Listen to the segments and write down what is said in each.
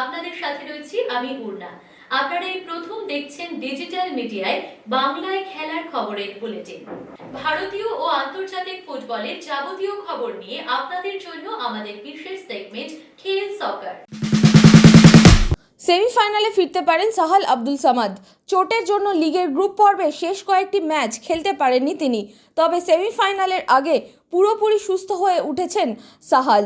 আপনাদের সাথে রয়েছি আমি আপনারা এই প্রথম দেখছেন ডিজিটাল মিডিয়ায় বাংলায় খেলার খবরের বুলেটিন। ভারতীয় ও আন্তর্জাতিক ফুটবলের যাবতীয় খবর নিয়ে আপনাদের জন্য আমাদের বিশেষ সেগমেন্ট খেল সকার সেমিফাইনালে ফিরতে পারেন সাহাল আব্দুল সামাদ। চোটের জন্য লিগের গ্রুপ পর্বে শেষ কয়েকটি ম্যাচ খেলতে পারেননি তিনি। তবে সেমিফাইনালের আগে পুরোপুরি সুস্থ হয়ে উঠেছেন সাহাল।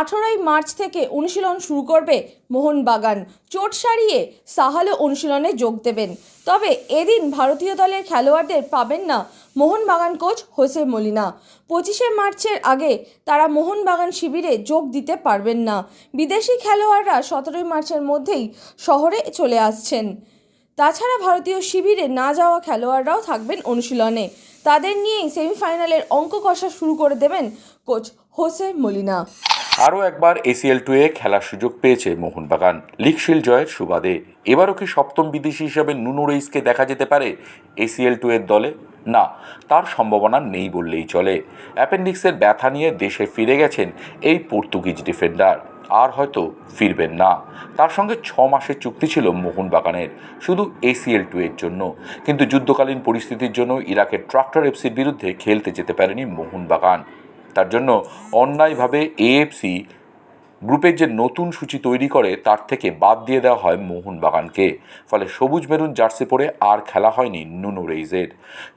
আঠেরোই মার্চ থেকে অনুশীলন শুরু করবে মোহনবাগান। চোট সারিয়ে সাহালও অনুশীলনে যোগ দেবেন। তবে এদিন ভারতীয় দলের খেলোয়াড়দের পাবেন না মোহনবাগান কোচ হোসে মলিনা। পঁচিশে মার্চের আগে তারা মোহনবাগান শিবিরে যোগ দিতে পারবেন না। বিদেশি খেলোয়াড়রা সতেরোই মার্চের মধ্যেই শহরে চলে আসছেন। তাছাড়া ভারতীয় শিবিরে না যাওয়া খেলোয়াড়রাও থাকবেন অনুশীলনে। তাদের নিয়েই সেমিফাইনালের অঙ্ক কষা শুরু করে দেবেন কোচ হোসে মলিনা। আরও একবার এসিএল টুয়ে খেলার সুযোগ পেয়েছে মোহনবাগান। লিগ শিল্ড জয়ের সুবাদে। এবারও কি সপ্তম বিদেশি হিসাবে নুনু রেইসকে দেখা যেতে পারে এসিএল টু এর দলে? না, তার সম্ভাবনা নেই বললেই চলে। অ্যাপেন্ডিক্সের ব্যথা নিয়ে দেশে ফিরে গেছেন এই পর্তুগিজ ডিফেন্ডার। আর হয়তো ফিরবেন না। তার সঙ্গে ছ মাসের চুক্তি ছিল মোহনবাগানের, শুধু এসিএল টু এর জন্য। কিন্তু যুদ্ধকালীন পরিস্থিতির জন্য ইরাকের ট্রাক্টর এফসির বিরুদ্ধে খেলতে যেতে পারেনি মোহনবাগান। তার জন্য অন্যায়ভাবে এএফসি গ্রুপের যে নতুন সূচি তৈরি করে, তার থেকে বাদ দিয়ে দেওয়া হয় মোহনবাগানকে। ফলে সবুজ মেরুন জার্সি পরে আর খেলা হয়নি নুনু রেইজের।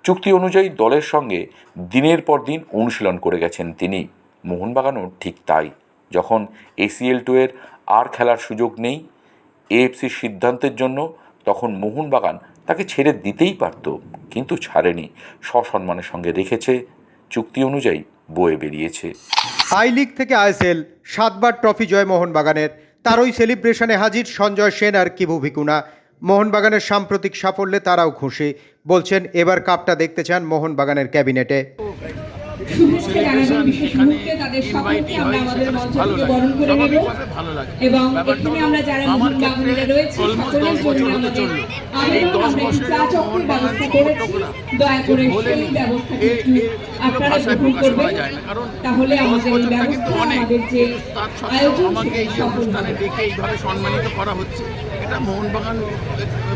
চুক্তি অনুযায়ী দলের সঙ্গে দিনের পর দিন অনুশীলন করে গেছেন তিনি। মোহনবাগানও ঠিক তাই। যখন এসিএল টু এর আর খেলার সুযোগ নেই এএফসির সিদ্ধান্তের জন্য, তখন মোহনবাগান তাকে ছেড়ে দিতেই পারত, কিন্তু ছাড়েনি। সসম্মানের সঙ্গে রেখেছে চুক্তি অনুযায়ী বয়ে বেরিয়েছে। আই লিগ থেকে আইএসএল, সাতবার ট্রফি জয় মোহনবাগানের। তার ওই সেলিব্রেশনে হাজির সঞ্জয় সেন আর কিভু ভিকুনা। মোহনবাগানের সাম্প্রতিক সাফল্যে তারাও খুশি, বলছেন, এবার কাপটা দেখতে চান মোহনবাগানের ক্যাবিনেটে। শুভেচ্ছা জানাবেন বিশেষ মুহূর্তে তাদের সকলকে আমরা আমাদের মঞ্চ থেকে বরণ করে নেব এবং এখানে আমরা যারা রয়েছে সকলের জন্য আমাদের আবেদন আমরা একটি চা চক্রের ব্যবস্থা করেছি। দয়া করে সেই ব্যবস্থাটি একটু আপনারা গ্রহণ করবেন। তাহলে আমাদের এই ব্যবস্থা আমাদের যে আয়োজন আমাকে সফল হবে। সম্মানিত করা হচ্ছে। এটা মোহনবাগান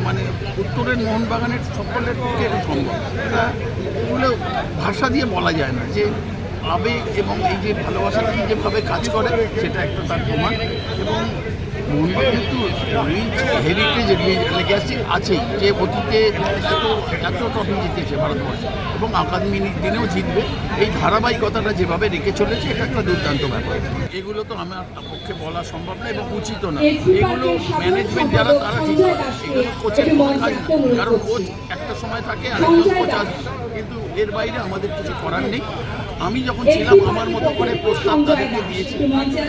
মানে উত্তরের মোহনবাগানের সকলের পক্ষে এটা সম্ভব। এটা এগুলো ভাষা দিয়ে বলা যায় না যে আবেগ এবং এই যে ভালোবাসাটা যেভাবে কাজ করে, সেটা একটা তার প্রমাণ। এবং মোহনবাগানের তো রিচ হেরিটেজ লেগাসি আছেই। যে অতীতে এত এত ট্রফি জিতেছে ভারতবর্ষ এবং আগামী দিনেও জিতবে, এই ধারাবাহিকতাটা যেভাবে রেখে চলেছে, এটা একটা দুর্দান্ত ব্যাপার। এগুলো তো আমার পক্ষে বলা সম্ভব না এবং উচিত না। এগুলো ম্যানেজমেন্ট যারা, তারা ঠিক এগুলো কোচের কারণ কোচ একটা সময় থাকে আর কোচ আসবে। কিন্তু এর বাইরে আমাদের কিছু করার নেই। আমি যখন ছিলাম, আমার মতো করে প্রস্তাব তাদেরকে দিয়েছি।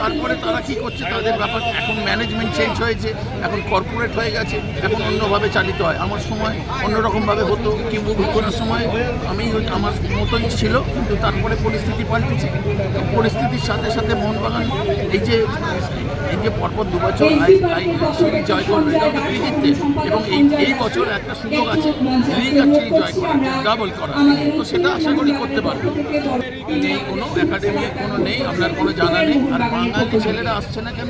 তারপরে তারা কি করছে, তাদের ব্যাপার, এখন ম্যানেজমেন্ট চেঞ্জ হয়েছে, এখন কর্পোরেট হয়ে গেছে, এখন অন্যভাবে চালিত হয়। আমার সময় অন্যরকমভাবে হতো, কিংবা করার সময় আমি আমার মতন ছিল, কিন্তু তারপরে পরিস্থিতি পাল্টেছে। পরিস্থিতির সাথে সাথে মোহনবাগান, এই যে এই যে পরপর দু বছর সিরিজ জয় করবে এটা একটা কৃতিত্বে এবং এই এই বছর একটা সুযোগ আছে লিগ সিরিজ জয় করার ডাবল করার তো সেটা আশা করি করতে পারবে। নেই কোনো একাডেমি কোনো নেই আপনার কোনো জানা নেই। আর বাঙালি ছেলেরা আসছে না কেন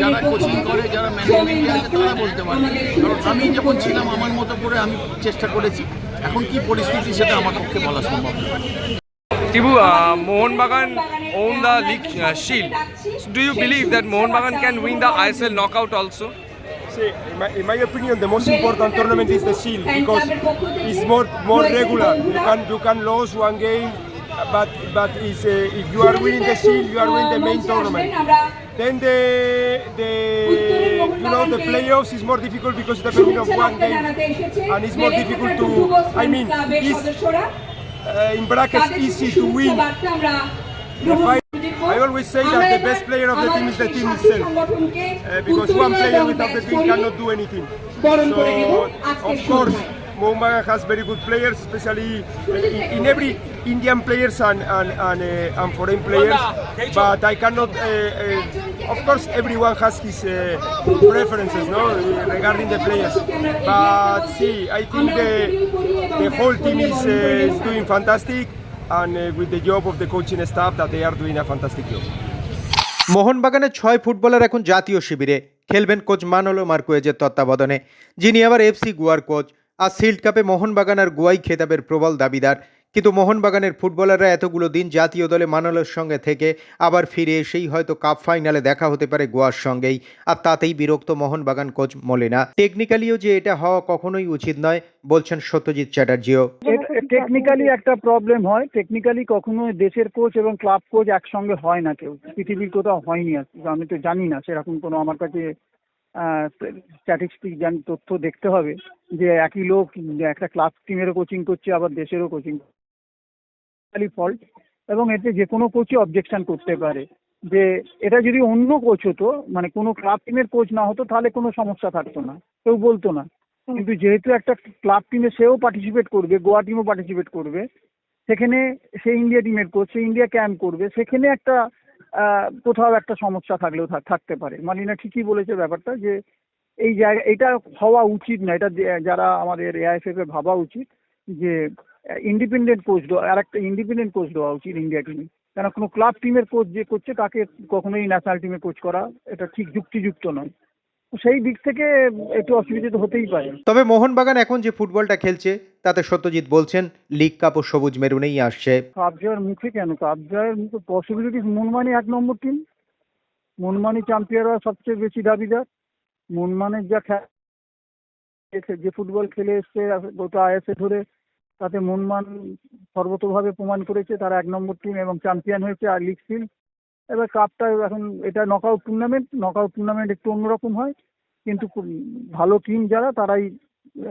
যারা কোচিং করে যারা ম্যানেজমেন্টে আছে তারা বলতে পারবে কারণ আমি যখন ছিলাম আমার মতো করে আমি চেষ্টা করেছি। এখন কি পরিস্থিতি সেটা আমার পক্ষে বলা সম্ভব Uh, Mohan Bagan the league uh, shield. So do you believe that Mohan Bagan can win the ISL knockout also? See, in my, in my opinion, the most important tournament is the Shield because it's more more regular. You can you can lose one game, but but it's, uh, if you are winning the Shield, you are winning the main tournament. Then the the you know the playoffs is more difficult because it's depending on one game, and it's more difficult to. I mean, it's in brackets easy to win. Fight. I always say that the best player of the team is the team itself. Uh, because one player without the team cannot do anything. So, of course, Mumbai has very good players, especially in, in every Indian players and and, and, uh, and foreign players. But I cannot. Uh, uh, of course, everyone has his uh, preferences, no, regarding the players. But see, I think the the whole team is, uh, is doing fantastic, and uh, with the job of the coaching staff, that they are doing a fantastic job. মোহনবাগানের ছয় footballer এখন জাতীয় শিবিরে খেলবেন coach মানলো মার্কুয়েজের তত্ত্বাবধানে যিনি আবার এফসি গোয়ার কোচ আর সিল্ড কাপে মোহনবাগান আর গোয়াই খেতাবের প্রবল দাবিদার কিন্তু মোহনবাগানের ফুটবলাররা এতগুলো দিন জাতীয় দলে মানলোর সঙ্গে থেকে আবার ফিরে এসেই হয়তো কাপ ফাইনালে দেখা হতে পারে গোয়ার সঙ্গেই। আর তাতেই বিরক্ত মোহনবাগান কোচ মলিনা। টেকনিক্যালিও যে এটা হওয়া কখনোই উচিত নয়, বলছেন সত্যজিৎ চ্যাটার্জিও। টেকনিক্যালি একটা প্রবলেম হয়। টেকনিক্যালি কখনো দেশের কোচ এবং ক্লাব কোচ একসঙ্গে হয় না কেউ। পৃথিবীর কোথাও হয়নি আমি তো জানি না, সেরকম কোনো আমার কাছে স্ট্যাটিস্টিক জান, তথ্য দেখতে হবে যে একই লোক, একটা ক্লাব টিমেরও কোচিং করছে, আবার দেশেরও কোচিং ফল্ট এবং এতে যে কোনো কোচই অবজেকশন করতে পারে। যে এটা যদি অন্য কোচ হতো মানে কোনো ক্লাব টিমের কোচ না হতো, তাহলে কোনো সমস্যা থাকতো না। কেউ বলতো না। কিন্তু যেহেতু একটা ক্লাব টিমে সেও পার্টিসিপেট করবে, গোয়া টিমও পার্টিসিপেট করবে, সেখানে সে ইন্ডিয়া টিমের কোচ সে ইন্ডিয়া ক্যাম্প করবে, সেখানে একটা কোথাও একটা সমস্যা থাকলেও থাকতে পারে। মালিনা ঠিকই বলেছে ব্যাপারটা যে এই জায়গা এটা হওয়া উচিত না। এটা যারা আমাদের এআইএফএফ ভাবা উচিত যে ইন্ডিপেন্ডেন্ট কোচ দেওয়া আর একটা ইন্ডিপেন্ডেন্ট কোচ দেওয়া উচিত ইন্ডিয়া টিমে কেন কোনো ক্লাব টিমের কোচ যে করছে তাকে কখনোই ন্যাশনাল টিমে কোচ করা এটা ঠিক যুক্তিযুক্ত নয়। সেই দিক থেকে একটু অসুবিধা তো হতেই পারে। তবে মোহনবাগান এখন যে ফুটবলটা খেলছে তাতে সত্যজিৎ বলছেন লিগ কাপ ও সবুজ মেরুনেই আসছে। কাপ জয়ের মুখে কেন? কাপ জয়ের মুখে পসিবিলিটিস মনমানি এক নম্বর টিম মনমানি চ্যাম্পিয়ন হওয়ার সবচেয়ে বেশি দাবিদার। মনমানের যা খেলা যে ফুটবল খেলে এসছে গোটা আইএসএ ধরে তাতে মনমান সর্বতভাবে প্রমাণ করেছে তারা এক নম্বর টিম এবং চ্যাম্পিয়ন হয়েছে আর লিগ সিল এবার কাপটা এখন এটা নকআউট টুর্নামেন্ট নকআউট টুর্নামেন্ট একটু অন্যরকম হয়। কিন্তু ভালো টিম যারা তারাই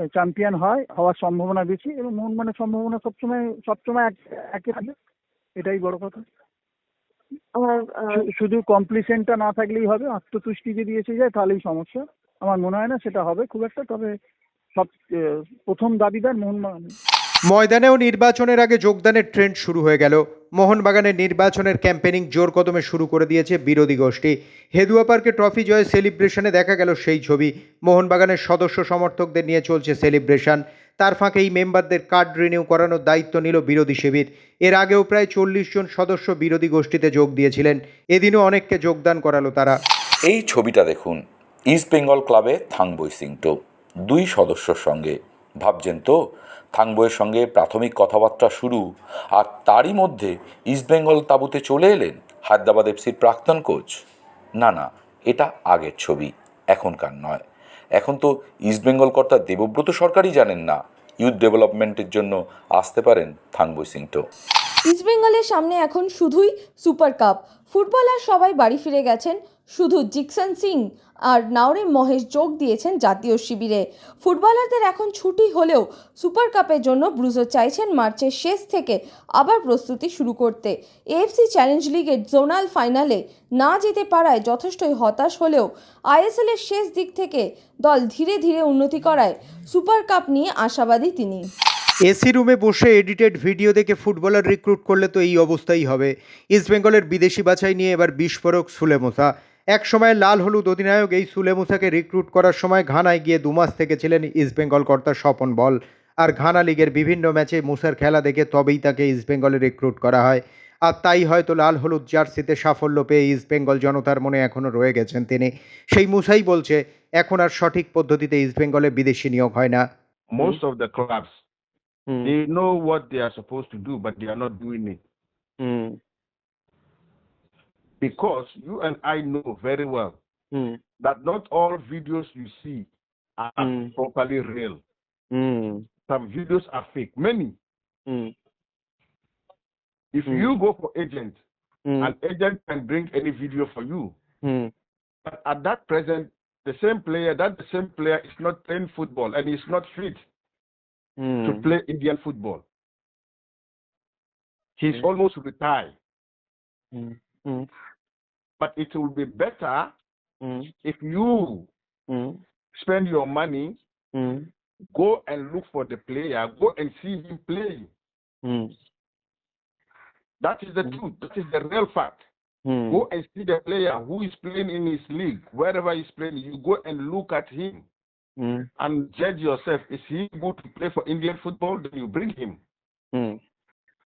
চ্যাম্পিয়ন হয় হওয়ার সম্ভাবনা বেশি এবং মোহনবাগানের সম্ভাবনা সবসময় সবসময় এক একে থাকে। এটাই বড় কথা। শু- শুধু কমপ্লিশনটা না থাকলেই হবে আত্মতুষ্টি যদি এসে যায় তাহলেই সমস্যা। আমার মনে হয় না সেটা হবে খুব একটা তবে সব প্রথম দাবিদার মোহনবাগান ময়দানেও নির্বাচনের আগে যোগদানের ট্রেন্ড শুরু হয়ে গেল। মোহনবাগানের নির্বাচনের ক্যাম্পেনিং জোর কদমে শুরু করে দিয়েছে বিরোধী গোষ্ঠী। হেদুয়া পার্কে ট্রফি জয় সেলিব্রেশনে দেখা গেল সেই ছবি। মোহনবাগানের সদস্য সমর্থকদের নিয়ে চলছে সেলিব্রেশন তার ফাঁকে এই মেম্বারদের কার্ড রিনিউ করানোর দায়িত্ব নিল বিরোধী শিবির। এর আগেও প্রায় চল্লিশ জন সদস্য বিরোধী গোষ্ঠীতে যোগ দিয়েছিলেন। এদিনও অনেককে যোগদান করালো তারা। এই ছবিটা দেখুন ইস্ট বেঙ্গল ক্লাবে থাংবই সিংটো। দুই সদস্যর সঙ্গে। ভাবছেন তো থাংবইয়ের সঙ্গে প্রাথমিক কথাবার্তা শুরু আর তারই মধ্যে ইস্ট বেঙ্গল তাঁবুতে চলে এলেন হায়দ্রাবাদ এফসির প্রাক্তন কোচ। না না, এটা আগের ছবি, এখনকার নয়। এখন তো ইস্ট বেঙ্গল কর্তা দেবব্রত সরকারই জানেন না, ইউথ ডেভেলপমেন্টের জন্য আসতে পারেন থাংবই সিংটো। ইস্টবেঙ্গলের সামনে এখন শুধুই সুপার কাপ। ফুটবলার সবাই বাড়ি ফিরে গেছেন শুধু জিকসন সিং। আর নাওরে মহেশ যোগ দিয়েছেন জাতীয় শিবিরে। ফুটবলারদের এখন ছুটি হলেও সুপার কাপের জন্য ব্রুজো চাইছেন মার্চের শেষ থেকে আবার প্রস্তুতি শুরু করতে। এএফসি চ্যালেঞ্জ লিগের জোনাল ফাইনালে না যেতে পারায় যথেষ্টই হতাশ হলেও আইএসএল এর শেষ দিক থেকে দল ধীরে ধীরে উন্নতি করায় সুপার কাপ নিয়ে আশাবাদী তিনি। এসি রুমে বসে এডিটেড ভিডিও দেখে ফুটবলার রিক্রুট করলে তো এই অবস্থাই হবে। ইস্টবেঙ্গলের বিদেশি বাছাই নিয়ে এবার বিস্ফোরক সুলেমুসা। এক সময় লাল হলুদ অধিনায়ক এই সুলে সুলেমুসাকে রিক্রুট করার সময় ঘানায় গিয়ে দুমাস থেকে ছিলেন ইস্টবেঙ্গল কর্তা স্বপন বল। আর ঘানা লিগের বিভিন্ন ম্যাচে মুসার খেলা দেখে তবেই তাকে ইস্টবেঙ্গলে রিক্রুট করা হয়। আর তাই হয়তো লাল হলুদ জার্সিতে সাফল্য পেয়ে ইস্টবেঙ্গল জনতার মনে এখনও রয়ে গেছেন তিনি। সেই মুসাই বলছে এখন আর সঠিক পদ্ধতিতে ইস্টবেঙ্গলে বিদেশি নিয়োগ হয় না। Most of the clubs they know what they are supposed to do but they are not doing it. Because you and i know very well hmm. that not all videos you see are hmm. properly real. Hmm. Some videos are fake. Many. If you go for agent an agent can bring any video for you. But at that present the same player that the same player is not playing football and is not fit to play Indian football. He's almost retired. Mm. But it will be better mm. if you mm. spend your money, go and look for the player, go and see him play. That is the truth. That is the real fact. Go and see the player who is playing in his league, wherever he's playing. You go and look at him and judge yourself. Is he good to play for Indian football? Then you bring him.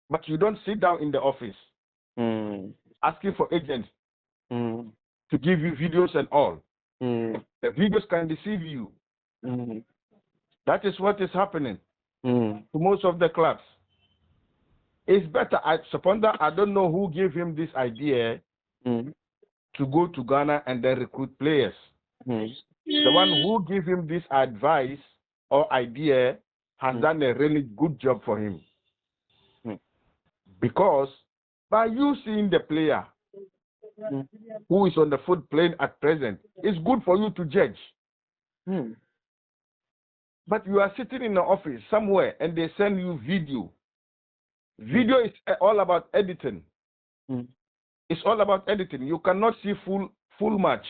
But you don't sit down in the office asking for agents mm. to give you videos and all. Mm. The videos can deceive you. Mm. That is what is happening to most of the clubs. It's better. I suppose that I don't know who gave him this idea to go to Ghana and then recruit players. The one who gave him this advice or idea has done a really good job for him. Because by you seeing the player who is on the foot playing at present, it's good for you to judge. Hmm. But you are sitting in the office somewhere and they send you video. Video hmm. is uh, all about editing. Hmm. It's all about editing. You cannot see full full match.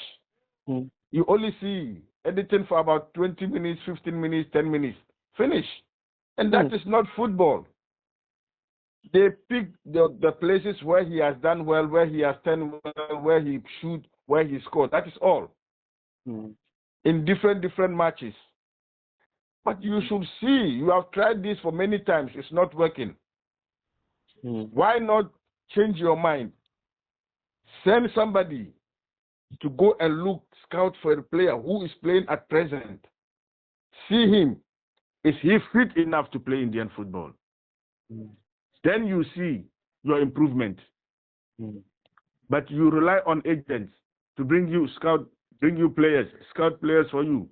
You only see editing for about 20 minutes, 15 minutes, 10 minutes. Finish. And that is not football. They pick the, the places where he has done well, where he has done well, where he shoot, where he scored. That is all. Hmm. In different different matches. But you hmm. should see, you have tried this for many times, it's not working. Hmm. Why not change your mind? Send somebody to go and look, scout for a player who is playing at present. See him. Is he fit enough to play Indian football? Then you see your improvement. Hmm. But you rely on agents to bring you scout, bring you players, scout players for you.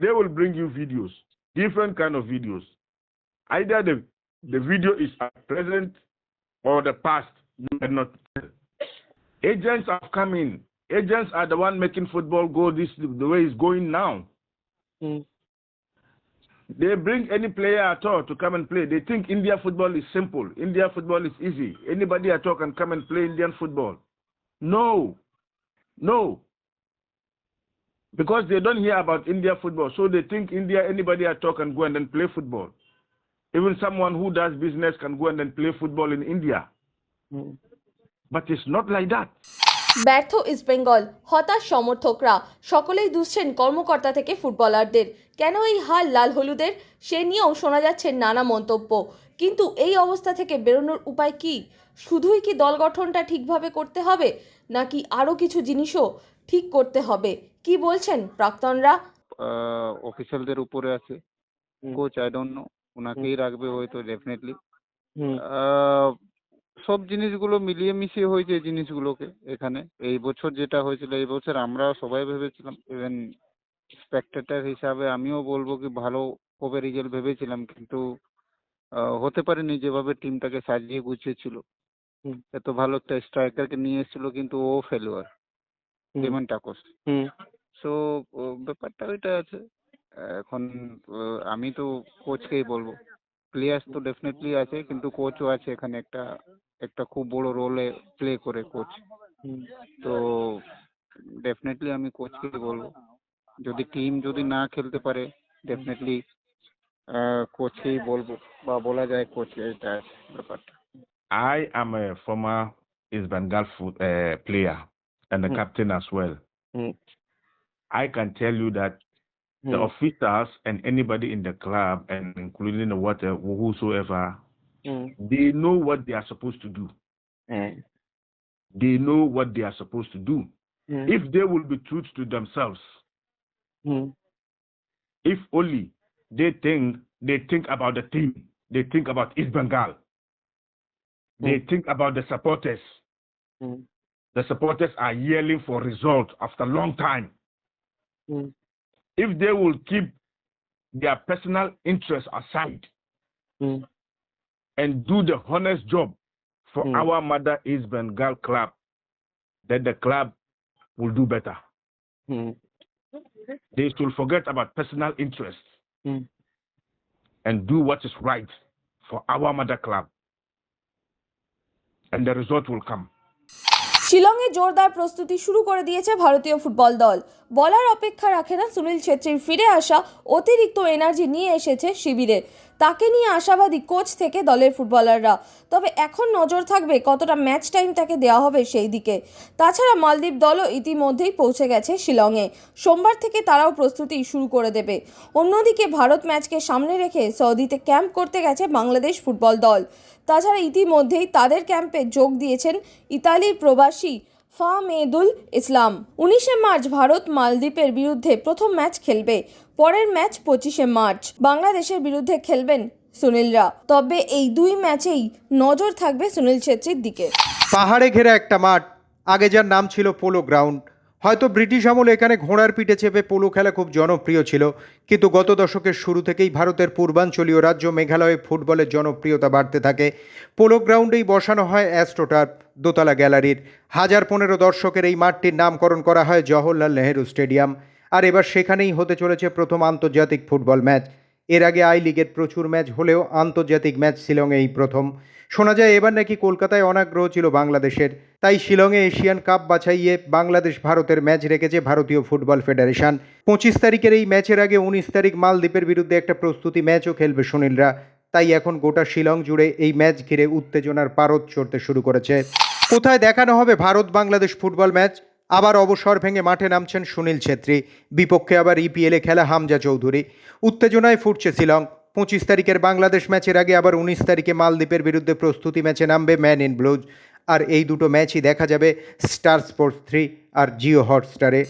They will bring you videos, different kind of videos. Either the the video is at present or the past. You cannot tell. Agents have come in. Agents are the one making football go this the way it's going now. Hmm. They bring any player at all to come and play. They think India football is simple. India football is easy. Anybody at all can come and play Indian football. No, no. Because they don't hear about India football, so they think India anybody at all can go and then play football. Even someone who does business can go and then play football in India. Hmm. But it's not like that. ব্যর্থ East Bengal হতাশ সমর্থকরা। সকলেই দুষছেন কর্মকর্তা থেকে ফুটবলারদের। কেন এই হাল লাল হলুদের? সে নিয়েও শোনা যাচ্ছে নানা মন্তব্য। কিন্তু এই অবস্থা থেকে বেরোনোর উপায় কি? শুধুই কি দল গঠনটা ঠিকভাবে করতে হবে? নাকি আরও কিছু জিনিসও ঠিক করতে হবে? কি বলছেন প্রাক্তনরা? অফিসিয়ালদের উপরে আছে। কোচ আই ডোন্ট নো ওনাকেই রাখবে হয়তো ডেফিনেটলি সব জিনিসগুলো মিলিয়ে মিশিয়ে হয়েছে এই জিনিসগুলোকে এখানে। এই বছর যেটা হয়েছিল এই বছর আমরা সবাই ভেবেছিলাম ইভেন স্পেক্টেটার হিসাবে আমিও বলব কি ভালো হবে রেজাল্ট ভেবেছিলাম কিন্তু আহ, হতে পারেনি যেভাবে টিমটাকে সাজিয়ে গুছিয়েছিল এত ভালো একটা স্ট্রাইকারকে নিয়ে এসেছিল কিন্তু ও ফেলুয়ার পেমেন্ট টাকস সো ব্যাপারটা ওইটা আছে। এখন আমি তো কোচকেই বলব। প্লেয়ার্স তো ডেফিনেটলি আছে কিন্তু কোচও আছে এখানে একটা একটা খুব বড় রোলে প্লে করে কোচ তো ডেফিনেটলি আমি কোচকেই বলব যদি টিম যদি না খেলতে পারে ডেফিনেটলি কোচকেই বলব বা বলা যায় কোচ এটা আছে ব্যাপারটা। I am a former East Bengal foot, uh, player and a captain as well. I can tell you that the hmm. officers and anybody in the club, and including the water, whosoever, hmm. they know what they are supposed to do. Hmm. They know what they are supposed to do. If they will be true to themselves, if only they think they think about the team, they think about East Bengal, they think about the supporters. The supporters are yelling for result after long time. If they will keep their personal interests aside hmm. and do the honest job for hmm. our mother East Bengal club, then the club will do better. Hmm. They should forget about personal interests and do what is right for our mother club. And the result will come. শিলংয়ে জোরদার প্রস্তুতি শুরু করে দিয়েছে ভারতীয় football দল। বলার অপেক্ষা রাখে না সুনীল ছেত্রীর ফিরে আসা অতিরিক্ত এনার্জি নিয়ে এসেছে শিবিরে। তাকে নিয়ে আশাবাদী কোচ থেকে দলের ফুটবলাররা। তবে এখন নজর থাকবে কতটা ম্যাচ টাইম তাকে দেওয়া হবে সেই দিকে। তাছাড়া মালদ্বীপ দলও ইতিমধ্যেই পৌঁছে গেছে শিলংয়ে। সোমবার থেকে তারাও প্রস্তুতি শুরু করে দেবে। অন্যদিকে ভারত ম্যাচকে সামনে রেখে সৌদিতে ক্যাম্প করতে গেছে বাংলাদেশ ফুটবল দল। তাছাড়া ইতিমধ্যেই তাদের ক্যাম্পে যোগ দিয়েছেন ইতালির প্রবাসী ফাহমেদুল ইসলাম। উনিশে মার্চ ভারত মালদ্বীপের বিরুদ্ধে প্রথম ম্যাচ খেলবে, পরের ম্যাচ পঁচিশে মার্চ। বাংলাদেশের বিরুদ্ধে খেলবেন সুনীলরা, তবে এই দুই ম্যাচেই নজর থাকবে সুনীল ছেত্রীর দিকে। পাহাড়ে ঘেরা একটা মাঠ, আগে যার নাম ছিল পোলো গ্রাউন্ড হয়তো ব্রিটিশ আমলে এখানে ঘোড়ার পিঠে চেপে পোলো খেলা খুব জনপ্রিয় ছিল, কিন্তু গত দশকের শুরু থেকেই ভারতের পূর্বাঞ্চলীয় রাজ্য মেঘালয়ে ফুটবলের জনপ্রিয়তা বাড়তে থাকে। পোলো গ্রাউন্ডেই বসানো হয় অ্যাস্ট্রোটার দোতলা গ্যালারির। হাজার পনেরো দর্শকের এই মাঠটির নামকরণ করা হয় জওহরলাল নেহেরু স্টেডিয়াম। আর এবার সেখানেই হতে চলেছে প্রথম আন্তর্জাতিক ফুটবল ম্যাচ। এর আগে আই লিগের প্রচুর ম্যাচ হলেও আন্তর্জাতিক ম্যাচ শিলংয়ে এই প্রথম। শোনা যায় এবার নাকি কলকাতায় অনাগ্রহ ছিল বাংলাদেশের। তাই শিলংয়ে এশিয়ান কাপ বাছাইয়ে বাংলাদেশ ভারতের ম্যাচ রেখেছে ভারতীয় ফুটবল ফেডারেশন। পঁচিশ তারিখের এই ম্যাচের আগে উনিশ তারিখ মালদ্বীপের বিরুদ্ধে একটা প্রস্তুতি ম্যাচও খেলবে সুনীলরা। তাই এখন গোটা শিলং জুড়ে এই ম্যাচ ঘিরে উত্তেজনার পারদ চড়তে শুরু করেছে। কোথায় দেখানো হবে ভারত বাংলাদেশ ফুটবল ম্যাচ? আবার অবসর ভেঙে মাঠে নামছেন সুনীল ছেত্রী। বিপক্ষে আবার ইপিএলে খেলা হামজা চৌধুরী। উত্তেজনায় ফুটছে শিলং। পঁচিশ তারিখের বাংলাদেশ ম্যাচের আগে আবার উনিশ তারিখে মালদ্বীপের বিরুদ্ধে প্রস্তুতি ম্যাচে নামবে ম্যান ইন ব্লুজ আর এই দুটো ম্যাচই দেখা যাবে স্টার স্পোর্টস থ্রি আর জিও হটস্টারে।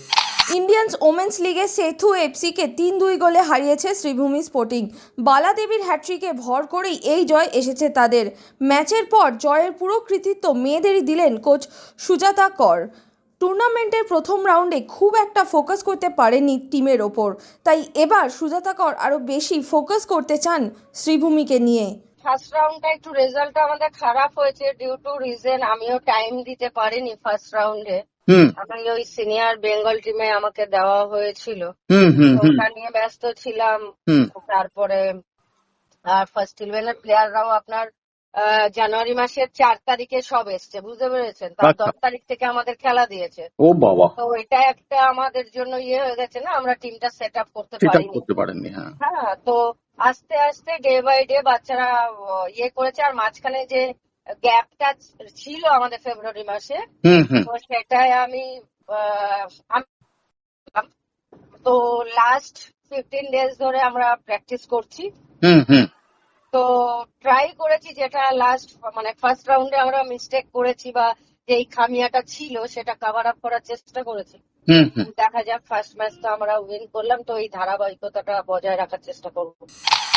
ইন্ডিয়ান্স ওমেন্স লিগে সেথু এফসিকে তিন দুই গোলে হারিয়েছে শ্রীভূমি স্পোর্টিং। বালাদেবীর হ্যাট্রিকে ভর করেই এই জয় এসেছে তাদের। ম্যাচের পর জয়ের পুরো কৃতিত্ব মেয়েদেরই দিলেন কোচ সুজাতা কর। টুর্নামেন্টের প্রথম রাউন্ডে খুব একটা ফোকাস করতে পারেনি টিমের ওপর। তাই এবার সুজাতা কর আরও বেশি ফোকাস করতে চান শ্রীভূমিকে নিয়ে। ফার্স্ট রাউন্ডটা একটু রেজাল্ট আমাদের খারাপ হয়েছে ডিউ টু রিজন আমিও টাইম দিতে পারিনি ফার্স্ট রাউন্ডে আমি ওই সিনিয়র বেঙ্গল টিমে আমাকে দেওয়া হয়েছিল। ওটা নিয়ে ব্যস্ত ছিলাম। তারপরে আর ফার্স্ট ইলেভেনের প্লেয়াররাও আপনার জানুয়ারি মাসের চার তারিখে সব এসছে বুঝতে পেরেছেন? তার দশ তারিখ থেকে আমাদের খেলা দিয়েছে। ও বাবা। তো এটা একটা আমাদের জন্য ইয়ে হয়ে গেছে না আমরা টিমটা সেট আপ করতে পারিনি। করতে পারেননি হ্যাঁ। হ্যাঁ তো আস্তে আস্তে ডে বাই ডে বাচ্চারা ইয়ে করেছে আর মাঝখানে যে গ্যাপটা ছিল আমাদের ফেব্রুয়ারি মাসে তো সেটাই আমি তো লাস্ট ফিফটিন ডেজ ধরে আমরা প্র্যাকটিস করছি। হুম হুম। তো ট্রাই করেছি যেটা লাস্ট মানে ফার্স্ট রাউন্ডে আমরা মিস্টেক করেছি বা যে এই খামিয়াটা ছিল সেটা কাভার আপ করার চেষ্টা করেছি। হুম হুম। দেখা যাক ফার্স্ট ম্যাচ তো আমরা উইন করলাম তো এই ধারাবাহিকতাটা বজায় রাখার চেষ্টা করব।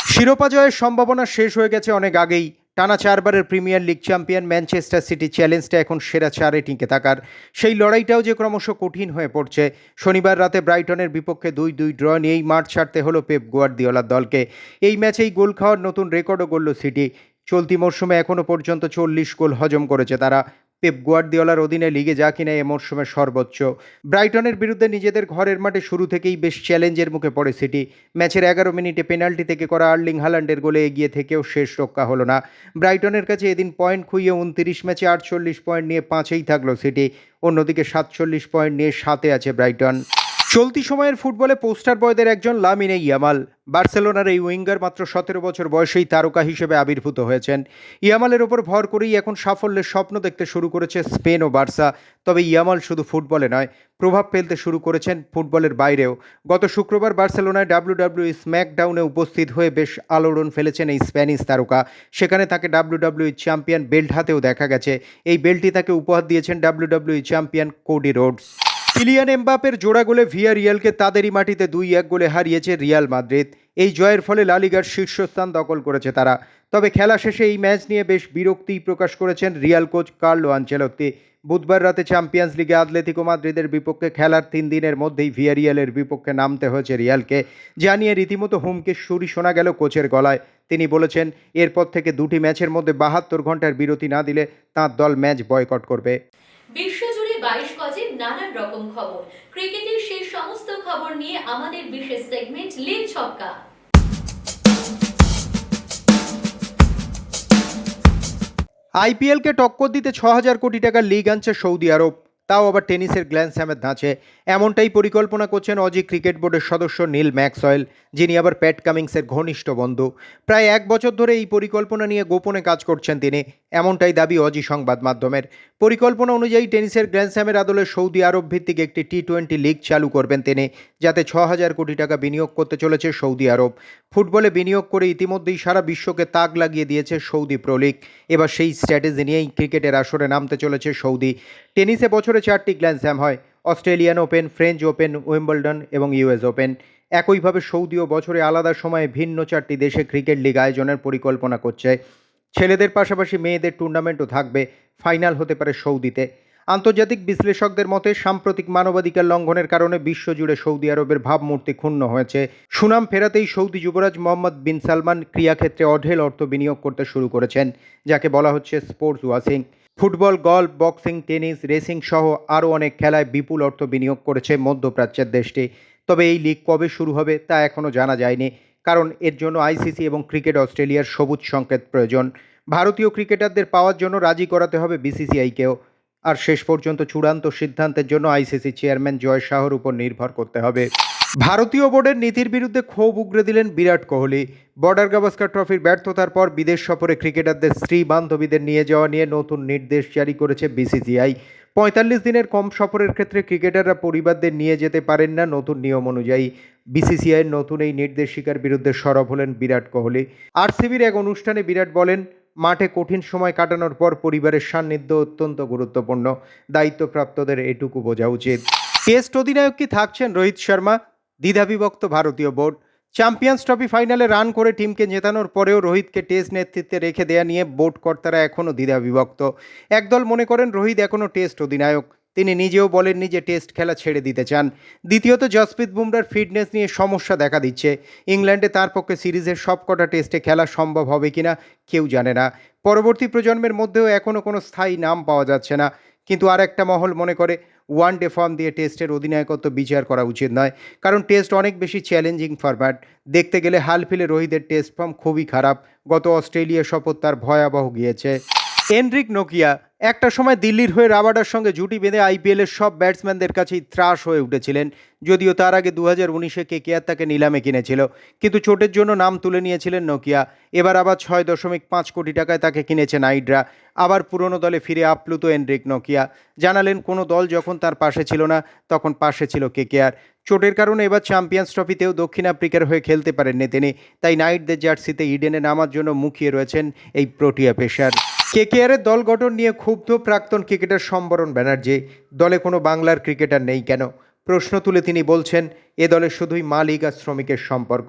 শিরোপা জয়ের সম্ভাবনা শেষ হয়ে গেছে অনেক আগেই। টানা চারবারের Premier League champion Manchester City চ্যালেঞ্জটা এখন সেরা চারে টিকে থাকার। সেই লড়াইটাও যে ক্রমশ কঠিন হয়ে পড়ছে, শনিবার রাতে ব্রাইটনের বিপক্ষে দুই দুই ড্র নিয়েই মাঠ ছাড়তে হলো পেপ গুয়ার্দিওলার দলকে। এই ম্যাচেই গোল খাওয়ার নতুন রেকর্ডও গড়ল সিটি। চলতি মরশুমে এখনও পর্যন্ত চল্লিশ গোল হজম করেছে তারা। পেপ গুয়ার্দিওলার অধীনে লিগে যা কিনা এ মরশুমে সর্বোচ্চ। ব্রাইটনের বিরুদ্ধে নিজেদের ঘরের মাঠে শুরু থেকেই বেশ চ্যালেঞ্জের মুখে পড়ে সিটি। ম্যাচের এগারো মিনিটে পেনাল্টি থেকে করা আর্লিং হালান্ডের গোলে এগিয়ে থেকেও শেষ রক্ষা হলো না। ব্রাইটনের কাছে এদিন পয়েন্ট খুইয়ে উনতিরিশ ম্যাচে আটচল্লিশ পয়েন্ট নিয়ে পাঁচেই থাকল সিটি। অন্যদিকে সাতচল্লিশ পয়েন্ট নিয়ে সাতে আছে ব্রাইটন। চলতি সময়ের ফুটবলে পোস্টার বয়দের একজন লামিনে ইয়ামাল। বার্সেলোনার এই উইঙ্গার মাত্র সতেরো বছর বয়সেই তারকা হিসেবে আবির্ভূত হয়েছেন। ইয়ামালের ওপর ভর করেই এখন সাফল্যের স্বপ্ন দেখতে শুরু করেছে স্পেন ও বার্সা। তবে ইয়ামাল শুধু ফুটবলে নয়, প্রভাব ফেলতে শুরু করেছেন ফুটবলের বাইরেও। গত শুক্রবার বার্সেলোনায় ডাব্লিউডাব্লিউ স্ম্যাকডাউনে উপস্থিত হয়ে বেশ আলোড়ন ফেলেছেন এই স্প্যানিশ তারকা। সেখানে তাকে ডাব্লিউডাব্লিউ চ্যাম্পিয়ন বেল্ট হাতেও দেখা গেছে। এই বেল্টটি তাকে উপহার দিয়েছেন W W champion Cody Rhodes. Kylian এমবাপের জোড়া গোলে ভিয়া রিয়ালকে তাদেরই মাটিতে দুই এক গোলে হারিয়েছে রিয়াল মাদ্রিদ। এই জয়ের ফলে লালিগার শীর্ষস্থান দখল করেছে তারা। তবে খেলা শেষে এই ম্যাচ নিয়ে বেশ বিরক্তিই প্রকাশ করেছেন রিয়াল কোচ কার্লো আঞ্চেলত্তি বুধবার রাতে চ্যাম্পিয়ন্স লিগে আতলেতিকো মাদ্রিদের বিপক্ষে খেলার তিন দিনের মধ্যেই ভিয়ারিয়ালের বিপক্ষে নামতে হয়েছে রিয়ালকে। জানিয়ে রীতিমতো হুমকে সুরি শোনা গেল কোচের গলায়। তিনি বলেছেন, এরপর থেকে দুটি ম্যাচের মধ্যে বাহাত্তর ঘণ্টার বিরতি না দিলে তাঁর দল ম্যাচ বয়কট করবে। গজের নানান রকম খবর। ক্রিকেটের সেই সমস্ত খবর নিয়ে আমাদের বিশেষ সেগমেন্ট লিগ ছক্কা। আইপিএলকে টক্কর দিতে ছ হাজার কোটি টাকার লিগ আনছে সৌদি আরব। তাও আবার টেনিসের গ্ল্যান্ড স্যামের ধাঁচে। এমনটাই পরিকল্পনা করছেন অজি ক্রিকেট বোর্ডের সদস্য নীল ম্যাক্সওয়েল, যিনি আবার প্যাট কামিংসের ঘনিষ্ঠ বন্ধু। প্রায় এক বছর ধরে এই পরিকল্পনা নিয়ে গোপনে কাজ করছেন তিনি। এমনটাই দাবি অজি সংবাদ মাধ্যমের। পরিকল্পনা অনুযায়ী টেনিসের গ্র্যান্ড স্ল্যামের আদলে সৌদি আরব ভিত্তিক একটি টি টোয়েন্টি লিগ চালু করবেন তিনি, যাতে ছ হাজার কোটি টাকা বিনিয়োগ করতে চলেছে সৌদি আরব। ফুটবলে বিনিয়োগ করে ইতিমধ্যেই সারা বিশ্বকে তাক লাগিয়ে দিয়েছে সৌদি প্রো এবার সেই স্ট্র্যাটেজি নিয়েই ক্রিকেটের আসরে নামতে চলেছে সৌদি। টেনিসে বছরে চারটি গ্র্যান্ড স্ল্যাম হয়, Australian Open, French Open, Wimbledon এবং ইউএস ওপেন। একইভাবে সৌদিও বছরে আলাদা সময়ে ভিন্ন চারটি দেশে ক্রিকেট লিগ আয়োজনের পরিকল্পনা করছে। ছেলেদের পাশাপাশি মেয়েদের টুর্নামেন্টও থাকবে। ফাইনাল হতে পারে সৌদিতে। আন্তর্জাতিক বিশ্লেষকদের মতে, সাম্প্রতিক মানবাধিকার লঙ্ঘনের কারণে বিশ্বজুড়ে সৌদি আরবের ভাবমূর্তি ক্ষুণ্ণ হয়েছে। সুনাম ফেরাতেই সৌদি যুবরাজ মোহাম্মদ বিন সালমান ক্রীড়াক্ষেত্রে অঢেল অর্থ বিনিয়োগ করতে শুরু করেছেন, যাকে বলা হচ্ছে sports washing football golf boxing tennis racing সহ আরও অনেক খেলায় বিপুল অর্থ বিনিয়োগ করেছে মধ্যপ্রাচ্যের দেশটি। তবে এই লিগ কবে শুরু হবে তা এখনও জানা যায়নি। কারণ এর জন্য আইসিসি এবং ক্রিকেট অস্ট্রেলিয়ার সবুজ সংকেত প্রয়োজন। ভারতীয় ক্রিকেটারদের পাওয়ার জন্য রাজি করাতে হবে বিসিসিআইকেও। আর শেষ পর্যন্ত চূড়ান্ত সিদ্ধান্তের জন্য আইসিসি চেয়ারম্যান জয় শাহর উপর নির্ভর করতে হবে। ভারতীয় বোর্ডের নীতির বিরুদ্ধে ক্ষোভ উগরে দিলেন বিরাট কোহলি। বর্ডার গাভাস্কার ট্রফির ব্যর্থতার পর বিদেশ সফরে ক্রিকেটারদের স্ত্রী বান্ধবীদের নিয়ে যাওয়া নিয়ে নতুন নির্দেশ জারি করেছে বিসিসিআই। পঁয়তাল্লিশ দিনের কম সফরের ক্ষেত্রে ক্রিকেটাররা পরিবারদের নিয়ে যেতে পারেন না নতুন নিয়ম অনুযায়ী। বিসিসিআইয়ের নতুন এই নির্দেশিকার বিরুদ্ধে সরব হলেন বিরাট কোহলি। আরসিবির এক অনুষ্ঠানে বিরাট বলেন, মাঠে কঠিন সময় কাটানোর পর পরিবারের সান্নিধ্য অত্যন্ত গুরুত্বপূর্ণ। দায়িত্বপ্রাপ্তদের এটুকু বোঝা উচিত। টেস্ট অধিনায়ক কি থাকছেন রোহিত শর্মা? দ্বিধাবিভক্ত ভারতীয় বোর্ড। চ্যাম্পিয়ন্স ট্রফি ফাইনালে রান করে টিমকে জেতানোর পরেও রোহিতকে টেস্ট নেতৃত্বে রেখে দেয়া নিয়ে বোর্ড কর্তারা এখনও দ্বিধাবিভক্ত। একদল মনে করেন রোহিত এখনও টেস্ট অধিনায়ক। তিনি নিজেও বলেননি যে টেস্ট খেলা ছেড়ে দিতে চান। দ্বিতীয়ত, জসপ্রীত বুমরার ফিটনেস নিয়ে সমস্যা দেখা দিচ্ছে। ইংল্যান্ডে তার পক্ষে সিরিজের সবকটা টেস্টে খেলা সম্ভব হবে কিনা কেউ জানে না। পরবর্তী প্রজন্মের মধ্যেও এখনও কোনো স্থায়ী নাম পাওয়া যাচ্ছে না। কিন্তু আর একটা মহল মনে করে ওয়ান ডে ফর্ম দিয়ে টেস্টের অধিনায়কত্ব বিচার করা উচিত নয়। কারণ টেস্ট অনেক বেশি চ্যালেঞ্জিং ফরম্যাট। দেখতে গেলে হাল ফিলে রোহিতের টেস্ট ফর্ম খুবই খারাপ। গত অস্ট্রেলিয়া শপথ তার ভয়াবহ গিয়েছে। এনরিক নোকিয়া একটা সময় দিল্লির হয়ে রাবাডার সঙ্গে জুটি বেঁধে আইপিএলের সব ব্যাটসম্যানদের কাছেই ত্রাস হয়ে উঠেছিলেন। যদিও তার আগে দু হাজার উনিশে কেকেআর তাকে নিলামে কিনেছিল। কিন্তু চোটের জন্য নাম তুলে নিয়েছিলেন নোকিয়া। এবার আবার ছয় দশমিক পাঁচ কোটি টাকায় তাকে কিনেছে নাইডরা আবার পুরনো দলে ফিরে আপ্লুত এনরিক নোকিয়া। জানালেন, কোনো দল যখন তার পাশে ছিল না, তখন পাশে ছিল কে কেকেআর চোটের কারণে এবার চ্যাম্পিয়ন্স ট্রফিতেও দক্ষিণ আফ্রিকার হয়ে খেলতে পারেননি তিনি। তাই নাইটদের জার্সিতে ইডেনে নামার জন্য মুখিয়ে রয়েছেন এই প্রোটিয়া পেশার। কেকেআরের দল গঠন নিয়ে ক্ষুব্ধ প্রাক্তন ক্রিকেটার সম্বরণ ব্যানার্জি। দলে কোনো বাংলার ক্রিকেটার নেই কেন? প্রশ্ন তুলে তিনি বলছেন, এ দলে শুধুই মালিক আর শ্রমিকের সম্পর্ক।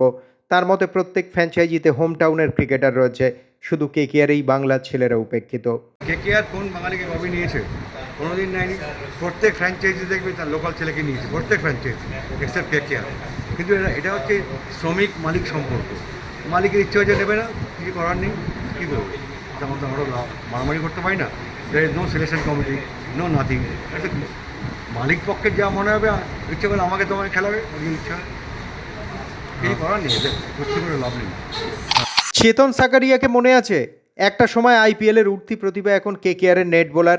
তার মতে প্রত্যেক ফ্র্যাঞ্চাইজিতে হোম টাউনের ক্রিকেটার রয়েছে, শুধু কেকেআরেই বাংলার ছেলেরা উপেক্ষিত। কেকেআর কোন বাঙালিকে কবে নিয়েছে? কোনোদিন নেয়নি। প্রত্যেক ফ্র্যাঞ্চাইজি দেখবে তার লোকাল ছেলেকে নিয়েছে, প্রত্যেক ফ্র্যাঞ্চাইজি এক্সেপ্ট কেকেআর। কিন্তু এটা এটা হচ্ছে শ্রমিক মালিক সম্পর্ক। মালিকের ইচ্ছে হচ্ছে নেবে না, কিছু করার নেই, কী করবে মতো আমরা মারামারি করতে পারি না। There is no selection committee no nothing মালিক পক্ষের যা মনে হবে ইচ্ছে করে আমাকে তোমার খেলাবে ইচ্ছা হয়। কিছু করার নেই এদের বুঝতে করে লাভ নেই। চেতন সাকারিয়াকে মনে আছে? একটা সময় আইপিএলের উঠতি প্রতিভা এখন কে কেকেআরের নেট বোলার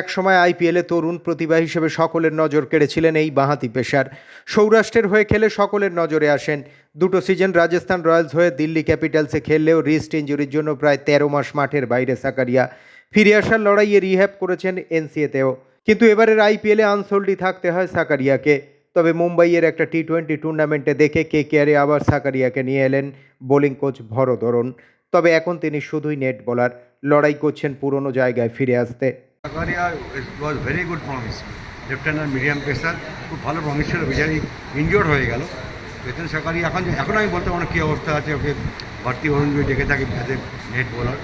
এক সময় আইপিএলে তরুণ প্রতিভা হিসেবে সকলের নজর কেড়েছিলেন এই বাঁহাতি পেশার সৌরাষ্ট্রের হয়ে খেলে সকলের নজরে আসেন। দুটো সিজন রাজস্থান রয়্যালস হয়ে দিল্লি ক্যাপিটালসে খেললেও রিস্ট ইঞ্জুরির জন্য প্রায় তেরো মাস মাঠের বাইরে সাকারিয়া। ফিরে আসার লড়াইয়ে রিহ্যাব করেছেন এনসিএতেও। কিন্তু এবারের আইপিএলে আনসোল্ডি থাকতে হয় সাকারিয়াকে। তবে মুম্বাইয়ের একটা টি টোয়েন্টি টুর্নামেন্টে দেখে কে কেয়ারে আবার সাকারিয়াকে নিয়ে এলেন বোলিং কোচ ভরধরন তবে এখন তিনি শুধুই নেট বলার। লড়াই করছেন পুরনো জায়গায় ফিরে আসতে। Sakariya was very good promise left hander medium pacer খুব ভালো প্রমিস ছিল বেচারি ইনজিওর্ড হয়ে গেল। বেতন সাকারি এখন এখন আমি বলতে পারব কী অবস্থা আছে, ওকে ভর্তি অরুণ দিয়ে ডেকে থাকি as net bowler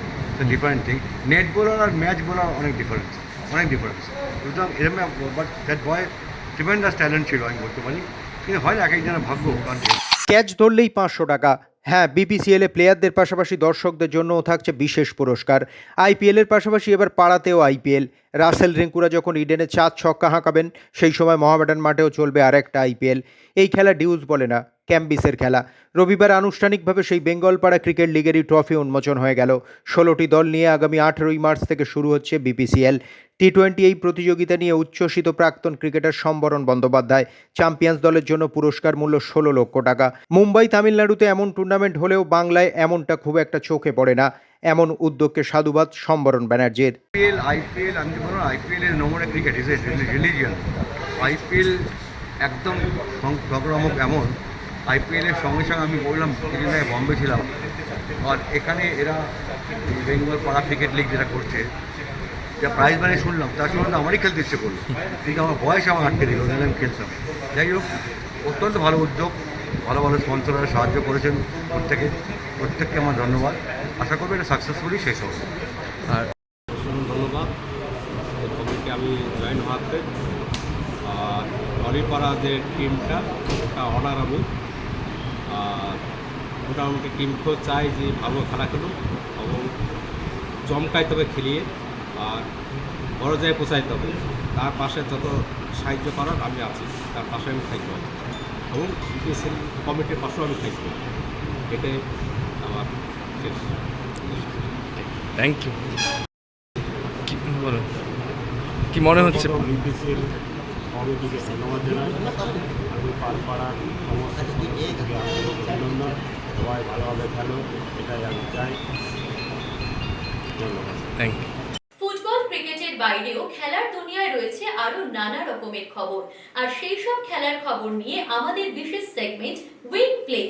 different thing net bowler আর ম্যাচ বোলার অনেক ডিফারেন্স অনেক ডিফারেন্স সুতরাং এরকম but that boy tremendous talent ছিল, আমি বলতে পারি। কিন্তু হয় এক একজনের ভাগ্য। ক্যাচ ধরলেই পাঁচশো টাকা। হ্যাঁ বিপিসিএলে প্লেয়ারদের পাশাপাশি দর্শকদের জন্যও থাকছে বিশেষ পুরস্কার। আইপিএলের পাশাপাশি এবার পাড়াতেও আইপিএল রাসেল রিঙ্কুরা যখন ইডেনে চাঁদ ছক্কা হাঁকাবেন, সেই সময় মহামেডান মাঠেও চলবে আরেকটা আইপিএল এই খেলা ডিউজ বলে না। ক্যাম্বিসের খেলা। রবিবার আনুষ্ঠানিকভাবে সেই বেঙ্গলপাড়া ক্রিকেট লিগেরই ট্রফি উন্মোচন হয়ে গেল। ষোলোটি দল নিয়ে আগামী আঠেরোই মার্চ থেকে শুরু হচ্ছে বিপিসিএল। টি টোয়েন্টি এই প্রতিযোগিতা নিয়ে উচ্ছ্বসিত প্রাক্তন ক্রিকেটার সম্বরণ বন্দ্যোপাধ্যায়। চ্যাম্পিয়ন্স দলের জন্য পুরস্কার মূল্য ষোলো লক্ষ টাকা। মুম্বাই তামিলনাড়ুতে এমন টুর্নামেন্ট হলেও বাংলায় এমনটা খুব একটা চোখে পড়ে না। এমন উদ্যোগকে সাধুবাদ সম্বরণ ব্যানার্জির। একদম সংক্রামক এমন। আইপিএল এর সঙ্গে সঙ্গে আমি বললাম কিছুদিন আগে বম্বে ছিলাম। আর এখানে এরা বেঙ্গল পাড়া ক্রিকেট লিগ যেটা করছে, যা প্রাইজ মানে শুনলাম তার সঙ্গে আমারই খেলতে ইচ্ছে করল। কিন্তু আমার বয়স আমার আটকে দিল নাহলে আমি খেলতাম। যাই হোক, অত্যন্ত ভালো উদ্যোগ, ভালো ভালো স্পন্সররা সাহায্য করেছেন প্রত্যেকে, প্রত্যেককে আমার ধন্যবাদ। আশা করব এটা সাকসেসফুলি শেষ হবে। আর ধন্যবাদ। এই কমিটি আমি জয়েন হওয়াতে, আর টলিপাড়া যে টিমটা অনার আমি মোটামুটি টিম টিমকেও চাই যে ভালো খেলা খেলুক এবং জমকাই তবে খেলিয়ে আর বড় জায়গায় পৌঁছাইতে হবে তার পাশে যত সাহায্য করার আমি আছি তার পাশে আমি থাকব। এবং বিপিএসএল কমিটির পাশেও আমি থাকব। এটাই আমার শেষ। থ্যাংক ইউ বলুন? কি মনে হচ্ছে? বিপিসিএল কমিটিকে ধন্যবাদ জানাই। আমি পাড়ার সমস্ত অভিনন্দন সবাই ভালোভাবে খেলো এটাই আমি চাই। ধন্যবাদ। থ্যাংক ইউ ফুটবল ক্রিকেটের বাইরেও খেলার দুনিয়ায় রয়েছে আরও নানা রকমের খবর। আর সেই সব খেলার খবর নিয়ে আমাদের বিশেষ সেগমেন্ট উইং প্লে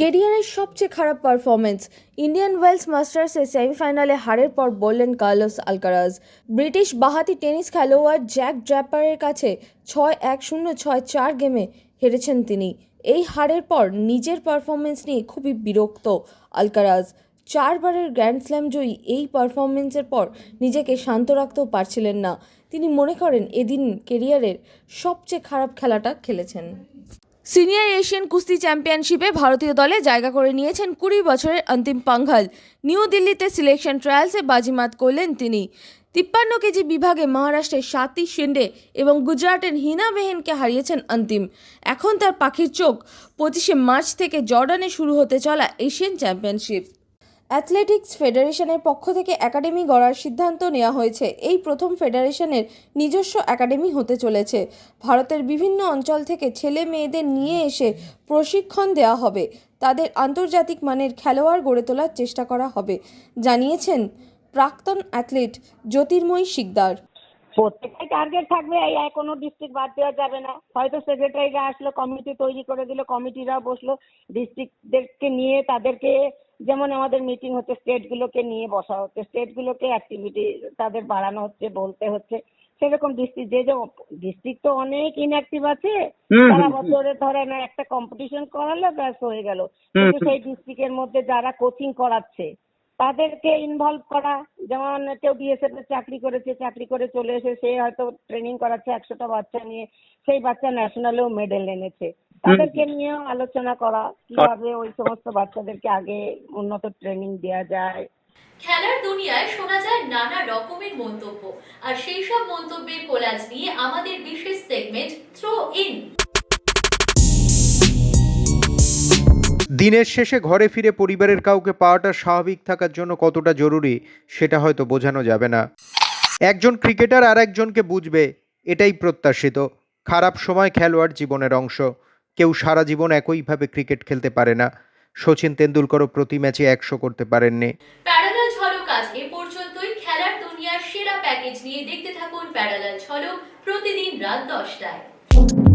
কেরিয়ারের সবচেয়ে খারাপ পারফরমেন্স ইন্ডিয়ান ওয়েলস মাস্টার্সের সেমিফাইনালে হারের পর বললেন কার্লোস আলকারাজ। ব্রিটিশ বাহাতি টেনিস খেলোয়াড় জ্যাক ড্র্যাপারের কাছে ছয় এক শূন্য ছয় চার গেমে হেরেছেন তিনি। এই হারের পর নিজের পারফরমেন্স নিয়ে খুবই বিরক্ত আলকারাজ। চারবারের গ্র্যান্ড স্ল্যাম জয়ী এই পারফরমেন্সের পর নিজেকে শান্ত রাখতেও পারছিলেন না। তিনি মনে করেন এদিন কেরিয়ারের সবচেয়ে খারাপ খেলাটা খেলেছেন। সিনিয়র এশিয়ান কুস্তি চ্যাম্পিয়নশিপে ভারতীয় দলে জায়গা করে নিয়েছেন কুড়ি বছরের অন্তিম পাঙ্ঘাল নিউ দিল্লিতে সিলেকশন ট্রায়ালসে বাজিমাত করলেন তিনি। তিপ্পান্ন কেজি বিভাগে মহারাষ্ট্রের সাতী শিন্ডে এবং গুজরাটের হিনা বেহেনকে হারিয়েছেন অন্তিম। এখন তার পাখির চোখ পঁচিশে মার্চ থেকে জর্ডানে শুরু হতে চলা এশিয়ান চ্যাম্পিয়নশিপ। অ্যাথলেটিক্স ফেডারেশনের পক্ষ থেকে একাডেমি গড়ার সিদ্ধান্ত নেওয়া হয়েছে। এই প্রথম ফেডারেশনের নিজস্ব একাডেমি হতে চলেছে। ভারতের বিভিন্ন অঞ্চল থেকে ছেলে মেয়েদের নিয়ে এসে প্রশিক্ষণ দেওয়া হবে। তাদের আন্তর্জাতিক মানের খেলোয়াড় গড়ে তোলার চেষ্টা করা হবে, জানিয়েছেন প্রাক্তন অ্যাথলিট জ্যোতির্ময়ী শিকদার। প্রত্যেকটাই টার্গেট থাকবে, এই কোনো ডিস্ট্রিক্ট বাদ দেওয়া যাবে না। হয়তো সেক্রেটারিরা আসলো কমিটি তৈরি করে দিল কমিটিরা বসল। ডিস্ট্রিক্টদেরকে নিয়ে তাদেরকে যেমন আমাদের মিটিং হচ্ছে স্টেটগুলোকে নিয়ে বসা হচ্ছে স্টেটগুলোকে অ্যাক্টিভিটি তাদের বাড়ানো হচ্ছে বলতে হচ্ছে। সেরকম ডিস্ট্রিক্ট যে যে ডিস্ট্রিক্ট তো অনেক ইনঅ্যাক্টিভ আছে সারা বছরে ধরেন না একটা কম্পিটিশন করালো ব্যাস হয়ে গেল। কিন্তু সেই ডিস্ট্রিক্টের মধ্যে যারা কোচিং করাচ্ছে তাদেরকে ইনভলভ করা যেমন কেউ বিএসএফ এর চাকরি করেছে চাকরি করে চলে এসে সে হয়তো ট্রেনিং করাচ্ছে একশোটা বাচ্চা নিয়ে সেই বাচ্চা ন্যাশনালেও মেডেল এনেছে। তাদেরকে নিয়েও আলোচনা করা কীভাবে ওই সমস্ত বাচ্চাদেরকে আগে উন্নত ট্রেনিং দেওয়া যায়। খেলার দুনিয়ায় শোনা যায় নানা রকমের মন্তব্য আর সেই সব মন্তব্যের কোলাজ নিয়ে আমাদের বিশেষ সেগমেন্ট থ্রো ইন দিনের শেষে ঘরে ফিরে পরিবারের কাউকে পাওয়াটা স্বাভাবিক থাকার জন্য কতটা জরুরি, সেটা হয়তো বোঝানো যাবে না। একজন ক্রিকেটার আর একজনকে বুঝবে, এটাই প্রত্যাশিত। খারাপ সময় খেলোয়াড় জীবনের অংশ। কেউ সারা জীবন একইভাবে ক্রিকেট খেলতে পারে না। সচিন তেন্ডুলকরও প্রতি ম্যাচে একশো করতে পারেননি। নিয়ে দেখতে থাকুন প্যারালাল প্রতিদিন রাত দশটায়।